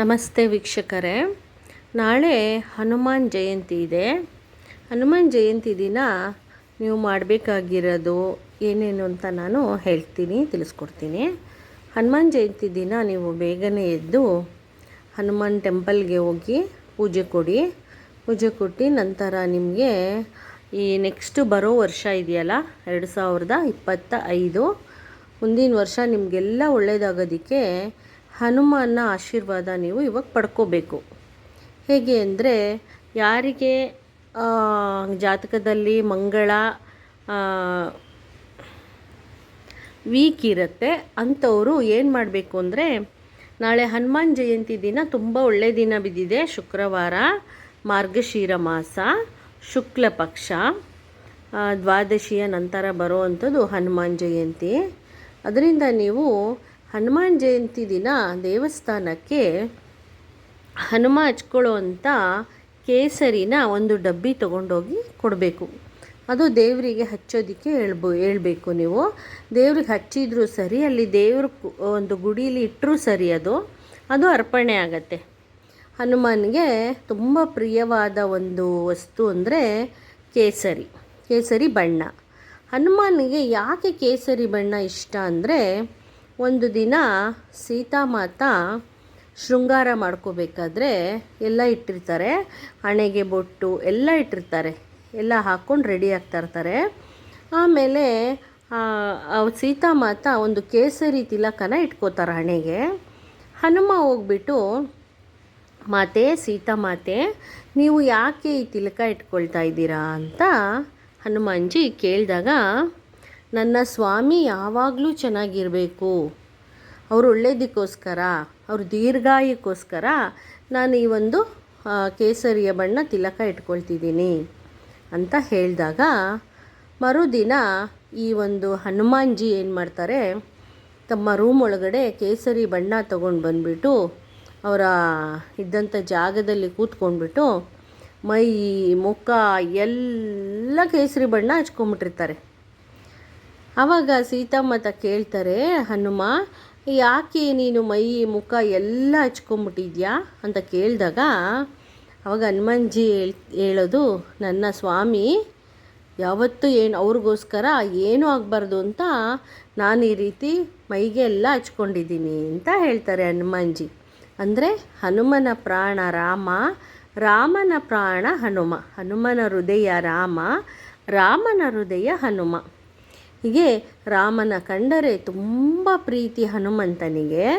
ನಮಸ್ತೆ ವೀಕ್ಷಕರೇ. ನಾಳೆ ಹನುಮಾನ್ ಜಯಂತಿ ಇದೆ. ಹನುಮಾನ್ ಜಯಂತಿ ದಿನ ನೀವು ಮಾಡಬೇಕಾಗಿರೋದು ಏನೇನು ಅಂತ ನಾನು ಹೇಳ್ತೀನಿ, ತಿಳಿಸ್ಕೊಡ್ತೀನಿ. ಹನುಮಾನ್ ಜಯಂತಿ ದಿನ ನೀವು ಬೇಗನೆ ಎದ್ದು ಹನುಮಾನ್ ಟೆಂಪಲ್ಗೆ ಹೋಗಿ ಪೂಜೆ ಕೊಡಿ. ಪೂಜೆ ಕೊಟ್ಟು ನಂತರ ನಿಮಗೆ ಈ ನೆಕ್ಸ್ಟ್ ಬರೋ ವರ್ಷ ಇದೆಯಲ್ಲ, ಎರಡು ಸಾವಿರದ ಇಪ್ಪತ್ತ ಐದು ಮುಂದಿನ ವರ್ಷ ನಿಮಗೆಲ್ಲ ಒಳ್ಳೆಯದಾಗೋದಕ್ಕೆ ಹನುಮಾನ ಆಶೀರ್ವಾದ ನೀವು ಇವಾಗ ಪಡ್ಕೋಬೇಕು. ಹೇಗೆ ಅಂದರೆ, ಯಾರಿಗೆ ಜಾತಕದಲ್ಲಿ ಮಂಗಳ ವೀಕ್ ಇರುತ್ತೆ, ಅಂಥವರು ಏನು ಮಾಡಬೇಕು ಅಂದರೆ, ನಾಳೆ ಹನುಮಾನ್ ಜಯಂತಿ ದಿನ ತುಂಬ ಒಳ್ಳೆಯ ದಿನ ಬಿದ್ದಿದೆ. ಶುಕ್ರವಾರ ಮಾರ್ಗಶೀರ ಮಾಸ, ಶುಕ್ಲ ಪಕ್ಷ ದ್ವಾದಶಿಯ ನಂತರ ಬರುವಂಥದ್ದು ಹನುಮಾನ್ ಜಯಂತಿ. ಅದರಿಂದ ನೀವು ಹನುಮಾನ್ ಜಯಂತಿ ದಿನ ದೇವಸ್ಥಾನಕ್ಕೆ ಹನುಮ ಹಚ್ಕೊಳ್ಳೋ ಅಂಥ ಕೇಸರಿನ ಒಂದು ಡಬ್ಬಿ ತೊಗೊಂಡೋಗಿ ಕೊಡಬೇಕು. ಅದು ದೇವರಿಗೆ ಹಚ್ಚೋದಕ್ಕೆ ಹೇಳ್ಬೋ, ಹೇಳಬೇಕು ನೀವು. ದೇವ್ರಿಗೆ ಹಚ್ಚಿದ್ರೂ ಸರಿ, ಅಲ್ಲಿ ದೇವ್ರ ಒಂದು ಗುಡೀಲಿ ಇಟ್ಟರೂ ಸರಿ ಅದು. ಅದು ಅರ್ಪಣೆ ಆಗತ್ತೆ. ಹನುಮಾನ್ಗೆ ತುಂಬ ಪ್ರಿಯವಾದ ಒಂದು ವಸ್ತು ಅಂದರೆ ಕೇಸರಿ ಕೇಸರಿ ಬಣ್ಣ. ಹನುಮಾನಿಗೆ ಯಾಕೆ ಕೇಸರಿ ಬಣ್ಣ ಇಷ್ಟ ಅಂದರೆ ಒಂದು ದಿನ ಸೀತಾಮಾತಾ ಶೃಂಗಾರ ಮಾಡ್ಕೋಬೇಕಾದ್ರೆ ಎಲ್ಲ ಇಟ್ಟಿರ್ತಾರೆ. ಹಣೆಗೆ ಬೊಟ್ಟು ಎಲ್ಲ ಇಟ್ಟಿರ್ತಾರೆ. ಎಲ್ಲ ಹಾಕ್ಕೊಂಡು ರೆಡಿ ಆಗ್ತಾ ಇರ್ತಾರೆ. ಆಮೇಲೆ ಸೀತಾಮಾತಾ ಒಂದು ಕೇಸರಿ ತಿಲಕನ ಇಟ್ಕೋತಾರೆ ಹಣೆಗೆ. ಹನುಮ ಹೋಗ್ಬಿಟ್ಟು, ಮಾತೆ ಸೀತಾಮಾತೆ ನೀವು ಯಾಕೆ ಈ ತಿಲಕ ಇಟ್ಕೊಳ್ತಾ ಇದ್ದೀರಾ? ಅಂತ ಹನುಮಾನ್ಜಿ ಕೇಳಿದಾಗ ನನ್ನ ಸ್ವಾಮಿ ಯಾವಾಗಲೂ ಚೆನ್ನಾಗಿರಬೇಕು. ಅವರು ಒಳ್ಳೇದಕ್ಕೋಸ್ಕರ, ಅವ್ರ ದೀರ್ಘಾಯಕ್ಕೋಸ್ಕರ ನಾನು ಈ ಒಂದು ಕೇಸರಿಯ ಬಣ್ಣ ತಿಲಕ ಇಟ್ಕೊಳ್ತಿದ್ದೀನಿ ಅಂತ ಹೇಳಿದಾಗ ಮರುದಿನ ಈ ಒಂದು ಹನುಮಾನ್ಜಿ ಏನು ಮಾಡ್ತಾರೆ, ತಮ್ಮ ರೂಮ್ ಒಳಗಡೆ ಕೇಸರಿ ಬಣ್ಣ ತೊಗೊಂಡು ಬಂದುಬಿಟ್ಟು ಅವರ ಇದ್ದಂಥ ಜಾಗದಲ್ಲಿ ಕೂತ್ಕೊಂಡ್ಬಿಟ್ಟು ಮೈ ಮುಖ ಎಲ್ಲ ಕೇಸರಿ ಬಣ್ಣ ಹಚ್ಕೊಂಬಿಟ್ಟಿರ್ತಾರೆ. ಆವಾಗ ಸೀತಾಮಾತ ಕೇಳ್ತಾರೆ, ಹನುಮ, ಯಾಕೆ ನೀನು ಮೈ ಮುಖ ಎಲ್ಲ ಹಚ್ಕೊಂಬಿಟ್ಟಿದ್ಯಾ ಅಂತ ಕೇಳಿದಾಗ, ಅವಾಗ ಹನುಮಾನ್ಜಿ ಹೇಳ್, ಹೇಳೋದು, ನನ್ನ ಸ್ವಾಮಿ, ಯಾವತ್ತೂ ಏನು, ಅವ್ರಿಗೋಸ್ಕರ ಏನೂ ಆಗಬಾರ್ದು ಅಂತ ನಾನು ಈ ರೀತಿ ಮೈಗೆ ಎಲ್ಲ ಹಚ್ಕೊಂಡಿದ್ದೀನಿ ಅಂತ ಹೇಳ್ತಾರೆ ಹನುಮಾನ್ಜಿ ಅಂದರೆ ಹನುಮನ ಪ್ರಾಣ ರಾಮ, ರಾಮನ ಪ್ರಾಣ ಹನುಮ. ಹನುಮನ ಹೃದಯ ರಾಮ, ರಾಮನ ಹೃದಯ ಹನುಮ. ಹೀಗೆ ರಾಮನ ಕಂಡರೆ ತುಂಬ ಪ್ರೀತಿ ಹನುಮಂತನಿಗೆ.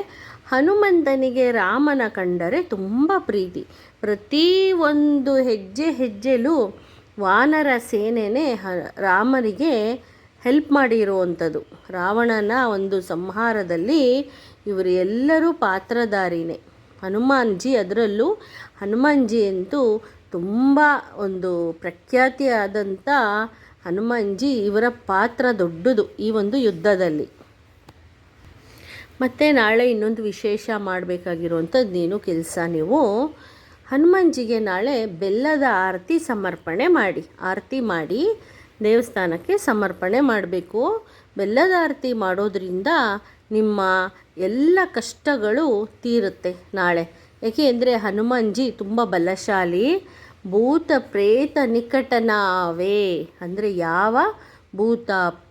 ಹನುಮಂತನಿಗೆ ರಾಮನ ಕಂಡರೆ ತುಂಬ ಪ್ರೀತಿ. ಪ್ರತಿ ಒಂದು ಹೆಜ್ಜೆ ಹೆಜ್ಜೆಲೂ ವಾನರ ಸೇನೆನೇ ಹ ರಾಮನಿಗೆ ಹೆಲ್ಪ್ ಮಾಡಿರುವಂಥದ್ದು. ರಾವಣನ ಒಂದು ಸಂಹಾರದಲ್ಲಿ ಇವರು ಎಲ್ಲರೂ ಪಾತ್ರಧಾರಿನೇ. ಹನುಮಾನ್ಜಿ ಅದರಲ್ಲೂ, ಹನುಮಾನ್ಜಿ ಅಂತೂ ತುಂಬ ಒಂದು ಪ್ರಖ್ಯಾತಿಯಾದಂಥ ಹನುಮಾನ್ಜಿ ಇವರ ಪಾತ್ರ ದೊಡ್ಡದು ಈ ಒಂದು ಯುದ್ಧದಲ್ಲಿ. ಮತ್ತು ನಾಳೆ ಇನ್ನೊಂದು ವಿಶೇಷ ಮಾಡಬೇಕಾಗಿರುವಂಥದ್ದು ನೀನು ಕೆಲಸ ನೀವು. ಹನುಮಾನ್ಜಿಗೆ ನಾಳೆ ಬೆಲ್ಲದ ಆರತಿ ಸಮರ್ಪಣೆ ಮಾಡಿ, ಆರತಿ ಮಾಡಿ ದೇವಸ್ಥಾನಕ್ಕೆ ಸಮರ್ಪಣೆ ಮಾಡಬೇಕು. ಬೆಲ್ಲದ ಆರತಿ ಮಾಡೋದ್ರಿಂದ ನಿಮ್ಮ ಎಲ್ಲ ಕಷ್ಟಗಳು ತೀರುತ್ತೆ ನಾಳೆ. ಯಾಕೆ ಅಂದರೆ ಹನುಮಾನ್ಜಿ ತುಂಬ ಬಲಶಾಲಿ ಭೂತ ಪ್ರೇತ ನಿಕಟನಾವೇ? ಅಂದರೆ ಯಾವ ಭೂತ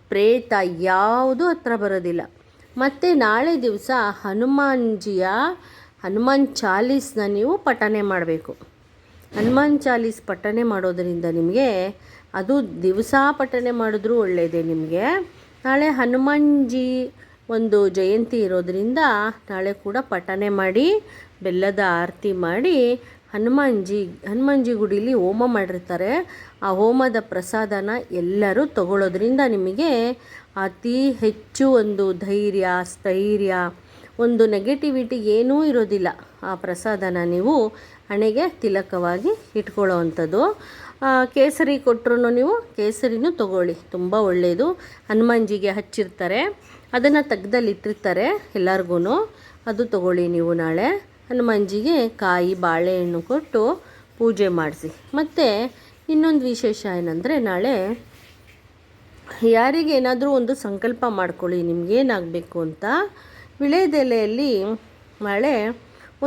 ಪ್ರೇತ ಯಾವುದೂ ಹತ್ರ ಬರೋದಿಲ್ಲ. ಮತ್ತು ನಾಳೆ ದಿವಸ ಹನುಮಾನ್ಜಿಯ, ಹನುಮಾನ್ ಚಾಲೀಸ್ನ ನೀವು ಪಠನೆ ಮಾಡಬೇಕು. ಹನುಮಾನ್ ಚಾಲೀಸ್ ಪಠನೆ ಮಾಡೋದರಿಂದ ನಿಮಗೆ ಅದು ದಿವಸ ಪಠನೆ ಮಾಡಿದ್ರೂ ಒಳ್ಳೆಯದೇ ನಿಮಗೆ. ನಾಳೆ ಹನುಮಾನ್ಜಿ ಒಂದು ಜಯಂತಿ ಇರೋದರಿಂದ ನಾಳೆ ಕೂಡ ಪಠನೆ ಮಾಡಿ, ಬೆಲ್ಲದ ಆರತಿ ಮಾಡಿ ಹನುಮಾನ್ಜಿ ಹನುಮಾನ್ಜಿ ಗುಡಿಲಿ ಹೋಮ ಮಾಡಿರ್ತಾರೆ. ಆ ಹೋಮದ ಪ್ರಸಾದನ ಎಲ್ಲರೂ ತಗೊಳ್ಳೋದ್ರಿಂದ ನಿಮಗೆ ಅತಿ ಹೆಚ್ಚು ಒಂದು ಧೈರ್ಯ, ಸ್ಥೈರ್ಯ, ಒಂದು ನೆಗೆಟಿವಿಟಿ ಏನೂ ಇರೋದಿಲ್ಲ. ಆ ಪ್ರಸಾದನ ನೀವು ಹಣೆಗೆ ತಿಲಕವಾಗಿ ಇಟ್ಕೊಳ್ಳೋ ಅಂಥದ್ದು ಕೇಸರಿ ಕೊಟ್ಟರು ನೀವು ಕೇಸರಿನೂ ತಗೊಳ್ಳಿ, ತುಂಬ ಒಳ್ಳೆಯದು ಹನುಮಾನ್ಜಿಗೆ ಹಚ್ಚಿರ್ತಾರೆ. ಅದನ್ನು ತೆಗ್ದಲ್ಲಿ ಇಟ್ಟಿರ್ತಾರೆ ಎಲ್ಲರಿಗೂ ಅದು ತಗೊಳ್ಳಿ ನೀವು ನಾಳೆ. ಹನುಮಾನ್ಜಿಗೆ ಕಾಯಿ ಬಾಳೆಹಣ್ಣು ಕೊಟ್ಟು ಪೂಜೆ ಮಾಡಿಸಿ. ಮತ್ತು ಇನ್ನೊಂದು ವಿಶೇಷ ಏನಂದರೆ ನಾಳೆ ಯಾರಿಗೆ ಏನಾದರೂ ಒಂದು ಸಂಕಲ್ಪ ಮಾಡ್ಕೊಳ್ಳಿ ನಿಮಗೇನಾಗಬೇಕು ಅಂತ. ವಿಳೆದೆಲೆಯಲ್ಲಿ ನಾಳೆ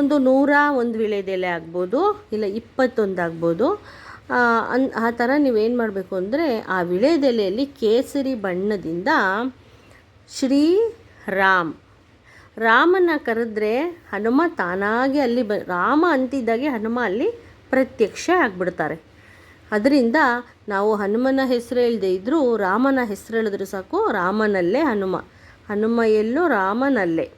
ಒಂದು ನೂರ ಒಂದು ವಿಳೆದೆಲೆ ಆಗ್ಬೋದು, ಇಲ್ಲ ಇಪ್ಪತ್ತೊಂದು ಆಗ್ಬೋದು. ಅನ್, ಆ ಥರ ನೀವೇನು ಮಾಡಬೇಕು ಅಂದರೆ ಆ ವಿಳೆದೆಲೆಯಲ್ಲಿ ಕೇಸರಿ ಬಣ್ಣದಿಂದ ಶ್ರೀ ರಾಮ್ ರಾಮನ ಕರೆದ್ರೆ ಹನುಮ ತಾನಾಗಿ ಅಲ್ಲಿ ಬ, ರಾಮ ಅಂತಿದ್ದಾಗೆ ಹನುಮ ಅಲ್ಲಿ ಪ್ರತ್ಯಕ್ಷ ಆಗಿಬಿಡ್ತಾರೆ. ಅದರಿಂದ ನಾವು ಹನುಮನ ಹೆಸರು ಹೇಳದೆ ಇದ್ದರೂ ರಾಮನ ಹೆಸರು ಹೇಳಿದ್ರೆ ಸಾಕು, ರಾಮನಲ್ಲೇ ಹನುಮ. ಹನುಮ ಎಲ್ಲೋ ರಾಮನಲ್ಲೇ,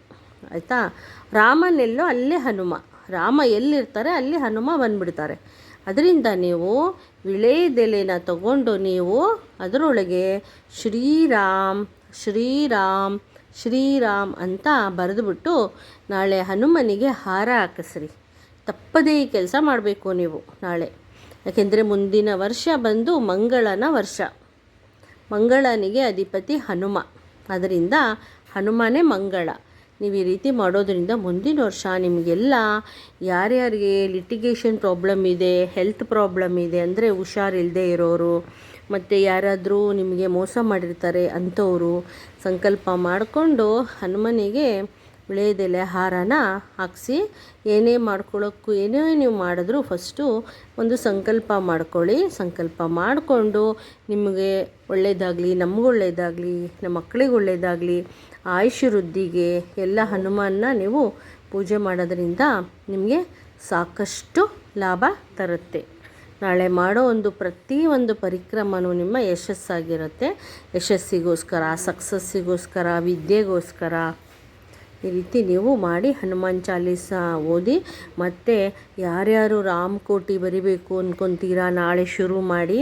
ಆಯಿತಾ? ರಾಮನೆಲ್ಲೋ ಅಲ್ಲೇ ಹನುಮ. ರಾಮ ಎಲ್ಲಿರ್ತಾರೆ ಅಲ್ಲಿ ಹನುಮ ಬಂದ್ಬಿಡ್ತಾರೆ. ಅದರಿಂದ ನೀವು ವಿಳೆದೆಲೆನ ತಗೊಂಡು ನೀವು ಅದರೊಳಗೆ ಶ್ರೀರಾಮ್ ಶ್ರೀರಾಮ್ ಶ್ರೀರಾಮ್ ಅಂತ ಬರೆದುಬಿಟ್ಟು ನಾಳೆ ಹನುಮನಿಗೆ ಹಾರ ಹಾಕಿಸ್ರಿ. ತಪ್ಪದೇ ಕೆಲಸ ಮಾಡಬೇಕು ನೀವು ನಾಳೆ. ಯಾಕೆಂದರೆ ಮುಂದಿನ ವರ್ಷ ಬಂದು ಮಂಗಳನ ವರ್ಷ. ಮಂಗಳನಿಗೆ ಅಧಿಪತಿ ಹನುಮ. ಅದರಿಂದ ಹನುಮಾನೇ ಮಂಗಳ. ನೀವು ಈ ರೀತಿ ಮಾಡೋದರಿಂದ ಮುಂದಿನ ವರ್ಷ ನಿಮಗೆಲ್ಲ ಯಾರ್ಯಾರಿಗೆ ಲಿಟಿಗೇಷನ್ ಪ್ರಾಬ್ಲಮ್ ಇದೆ ಹೆಲ್ತ್ ಪ್ರಾಬ್ಲಮ್ ಇದೆ, ಅಂದರೆ ಹುಷಾರಿಲ್ಲದೆ ಇರೋರು ಮತ್ತು ಯಾರಾದರೂ ನಿಮಗೆ ಮೋಸ ಮಾಡಿರ್ತಾರೆ ಅಂಥವರು ಸಂಕಲ್ಪ ಮಾಡಿಕೊಂಡು ಹನುಮನಿಗೆ ವಿಳೆಯದೆಲೆ ಹಾರನ ಹಾಕಿಸಿ ಏನೇ ಮಾಡ್ಕೊಳ್ಳೋಕ್ಕೂ ಏನೇ ನೀವು ಮಾಡಿದ್ರೂ ಫಸ್ಟು ಒಂದು ಸಂಕಲ್ಪ ಮಾಡ್ಕೊಳ್ಳಿ. ಸಂಕಲ್ಪ ಮಾಡಿಕೊಂಡು ನಿಮಗೆ ಒಳ್ಳೆಯದಾಗಲಿ ನಮಗೂ ನಮ್ಮ ಮಕ್ಕಳಿಗೆ ಒಳ್ಳೆಯದಾಗಲಿ ಆಯುಷ್ಯ ವೃದ್ಧಿಗೆ ಎಲ್ಲ ಹನುಮಾನ್ನ ನೀವು ಪೂಜೆ ಮಾಡೋದರಿಂದ ನಿಮಗೆ ಸಾಕಷ್ಟು ಲಾಭ ತರುತ್ತೆ. ನಾಳೆ ಮಾಡೋ ಒಂದು ಪ್ರತಿ ಒಂದು ಪರಿಕ್ರಮನೂ ನಿಮ್ಮ ಯಶಸ್ಸಾಗಿರುತ್ತೆ. ಯಶಸ್ಸಿಗೋಸ್ಕರ ಸಕ್ಸಸ್ಸಿಗೋಸ್ಕರ ವಿದ್ಯೆಗೋಸ್ಕರ. ಈ ರೀತಿ ನೀವು ಮಾಡಿ ಹನುಮಾನ್ ಚಾಲೀಸ ಓದಿ ಮತ್ತು ಯಾರ್ಯಾರು ರಾಮಕೋಟಿ ಬರಿಬೇಕು ಅಂದ್ಕೊತೀರಾ ನಾಳೆ ಶುರು ಮಾಡಿ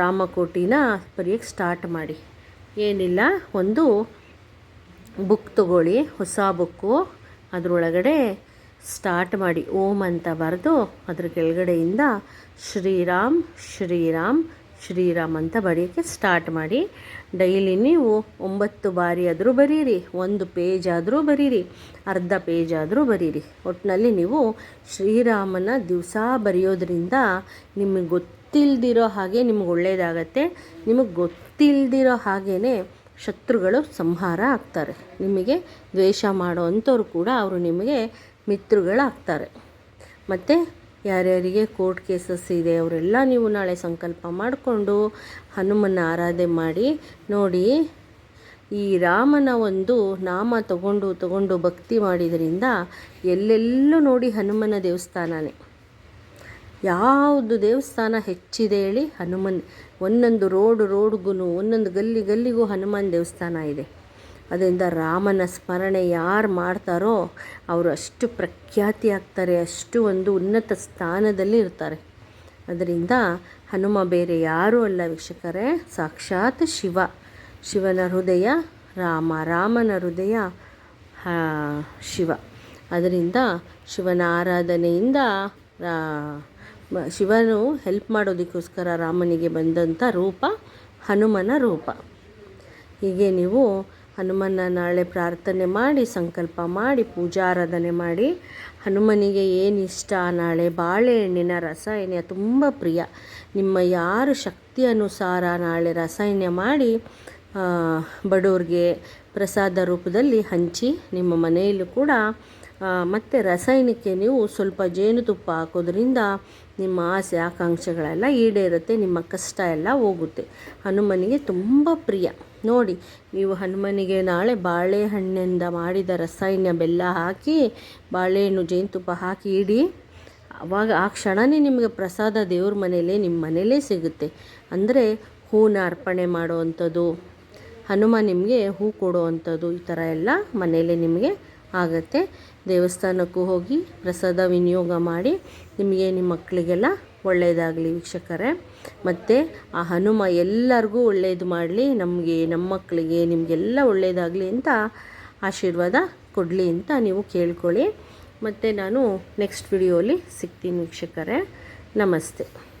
ರಾಮಕೋಟಿನ ಬರೆಯೋಕ್ಕೆ ಸ್ಟಾರ್ಟ್ ಮಾಡಿ. ಏನಿಲ್ಲ, ಒಂದು ಬುಕ್ ತಗೊಳ್ಳಿ, ಹೊಸ ಬುಕ್ಕು ಅದರೊಳಗಡೆ ಸ್ಟಾರ್ಟ್ ಮಾಡಿ ಓಂ ಅಂತ ಬರೆದು ಅದ್ರ ಕೆಳಗಡೆಯಿಂದ ಶ್ರೀರಾಮ್ ಶ್ರೀರಾಮ್ ಶ್ರೀರಾಮ್ ಅಂತ ಬರೆಯೋಕ್ಕೆ ಸ್ಟಾರ್ಟ್ ಮಾಡಿ. ಡೈಲಿ ನೀವು ಒಂಬತ್ತು ಬಾರಿ ಆದರೂ ಬರೀರಿ, ಒಂದು ಪೇಜ್ ಆದರೂ ಬರೀರಿ, ಅರ್ಧ ಪೇಜ್ ಆದರೂ ಬರೀರಿ. ಒಟ್ಟಿನಲ್ಲಿ ನೀವು ಶ್ರೀರಾಮನ ದಿವಸ ಬರೆಯೋದ್ರಿಂದ ನಿಮಗೆ ಗೊತ್ತಿಲ್ದಿರೋ ಹಾಗೆ ನಿಮ್ಗೆ ಒಳ್ಳೆಯದಾಗತ್ತೆ ನಿಮಗೆ ಗೊತ್ತಿಲ್ದಿರೋ ಹಾಗೇ ಶತ್ರುಗಳು ಸಂಹಾರ ಆಗ್ತಾರೆ. ನಿಮಗೆ ದ್ವೇಷ ಮಾಡೋ ಅಂಥವ್ರು ಕೂಡ ಅವರು ನಿಮಗೆ ಮಿತ್ರಗಳಾಗ್ತಾರೆ ಮತ್ತು ಯಾರ್ಯಾರಿಗೆ ಕೋರ್ಟ್ ಕೇಸಸ್ ಇದೆ ಅವರೆಲ್ಲ ನೀವು ನಾಳೆ ಸಂಕಲ್ಪ ಮಾಡಿಕೊಂಡು ಹನುಮನ ಆರಾಧನೆ ಮಾಡಿ ನೋಡಿ, ಈ ರಾಮನ ಒಂದು ನಾಮ ತಗೊಂಡು ತಗೊಂಡು ಭಕ್ತಿ ಮಾಡಿದ್ರಿಂದ ಎಲ್ಲೆಲ್ಲೂ ನೋಡಿ ಹನುಮನ ದೇವಸ್ಥಾನನೇ. ಯಾವುದು ದೇವಸ್ಥಾನ ಹೆಚ್ಚಿದೆ ಹೇಳಿ ಹನುಮನ್, ಒಂದೊಂದು ರೋಡ್ ರೋಡ್ಗೂ ಒಂದೊಂದು ಗಲ್ಲಿ ಗಲ್ಲಿಗೂ ಹನುಮಾನ್ ದೇವಸ್ಥಾನ ಇದೆ. ಅದರಿಂದ ರಾಮನ ಸ್ಮರಣೆ ಯಾರು ಮಾಡ್ತಾರೋ ಅವರು ಅಷ್ಟು ಪ್ರಖ್ಯಾತಿ ಆಗ್ತಾರೆ, ಅಷ್ಟು ಒಂದು ಉನ್ನತ ಸ್ಥಾನದಲ್ಲಿ ಇರ್ತಾರೆ. ಅದರಿಂದ ಹನುಮ ಬೇರೆ ಯಾರೂ ಅಲ್ಲ ವೀಕ್ಷಕರೇ, ಸಾಕ್ಷಾತ್ ಶಿವ. ಶಿವನ ಹೃದಯ ರಾಮ, ರಾಮನ ಹೃದಯ ಶಿವ. ಅದರಿಂದ ಶಿವನ ಆರಾಧನೆಯಿಂದ ಶಿವನು ಹೆಲ್ಪ್ ಮಾಡೋದಕ್ಕೋಸ್ಕರ ರಾಮನಿಗೆ ಬಂದಂಥ ರೂಪ ಹನುಮನ ರೂಪ. ಹೀಗೆ ನೀವು ಹನುಮನ ನಾಳೆ ಪ್ರಾರ್ಥನೆ ಮಾಡಿ, ಸಂಕಲ್ಪ ಮಾಡಿ, ಪೂಜಾರಾಧನೆ ಮಾಡಿ. ಹನುಮನಿಗೆ ಏನು ಇಷ್ಟ ನಾಳೆ ಬಾಳೆಹಣ್ಣಿನ ರಸಾಯನ ತುಂಬ ಪ್ರಿಯ. ನಿಮ್ಮ ಯಾರು ಶಕ್ತಿ ಅನುಸಾರ ನಾಳೆ ರಸಾಯನ ಮಾಡಿ ಬಡವ್ರಿಗೆ ಪ್ರಸಾದ ರೂಪದಲ್ಲಿ ಹಂಚಿ, ನಿಮ್ಮ ಮನೆಯಲ್ಲೂ ಕೂಡ ಮತ್ತು ರಸಾಯನಕ್ಕೆ ನೀವು ಸ್ವಲ್ಪ ಜೇನುತುಪ್ಪ ಹಾಕೋದ್ರಿಂದ ನಿಮ್ಮ ಆಸೆ, ಆಕಾಂಕ್ಷೆಗಳೆಲ್ಲ ಈಡೇರುತ್ತೆ, ನಿಮ್ಮ ಕಷ್ಟ ಎಲ್ಲ ಹೋಗುತ್ತೆ. ಹನುಮನಿಗೆ ತುಂಬ ಪ್ರಿಯ. ನೋಡಿ, ನೀವು ಹನುಮನಿಗೆ ನಾಳೆ ಬಾಳೆಹಣ್ಣಿಂದ ಮಾಡಿದ ರಸಾಯನ ಬೆಲ್ಲ ಹಾಕಿ, ಬಾಳೆಹಣ್ಣು ಜೇನುತುಪ್ಪ ಹಾಕಿ ಇಡಿ. ಅವಾಗ ಆ ಕ್ಷಣವೇ ನಿಮಗೆ ಪ್ರಸಾದ ದೇವ್ರ ಮನೇಲೇ ನಿಮ್ಮ ಮನೇಲೇ ಸಿಗುತ್ತೆ. ಅಂದರೆ ಹೂನ ಅರ್ಪಣೆ ಮಾಡುವಂಥದ್ದು, ಹನುಮ ನಿಮಗೆ ಹೂ ಕೊಡುವಂಥದ್ದು, ಈ ಥರ ಎಲ್ಲ ಮನೆಯಲ್ಲೇ ನಿಮಗೆ ಆಗುತ್ತೆ. ದೇವಸ್ಥಾನಕ್ಕೂ ಹೋಗಿ ಪ್ರಸಾದ ವಿನಿಯೋಗ ಮಾಡಿ, ನಿಮಗೆ ನಿಮ್ಮ ಮಕ್ಕಳಿಗೆಲ್ಲ ಒಳ್ಳೆಯದಾಗಲಿ ವೀಕ್ಷಕರೇ. ಮತ್ತು ಆ ಹನುಮ ಎಲ್ಲರಿಗೂ ಒಳ್ಳೆಯದು ಮಾಡಲಿ, ನಮಗೆ ನಮ್ಮ ಮಕ್ಕಳಿಗೆ ನಿಮಗೆಲ್ಲ ಒಳ್ಳೆಯದಾಗಲಿ ಅಂತ ಆಶೀರ್ವಾದ ಕೊಡಲಿ ಅಂತ ನೀವು ಕೇಳ್ಕೊಳ್ಳಿ. ಮತ್ತು ನಾನು ನೆಕ್ಸ್ಟ್ ವಿಡಿಯೋಲಿ ಸಿಗ್ತೀನಿ ವೀಕ್ಷಕರೇ. ನಮಸ್ತೆ.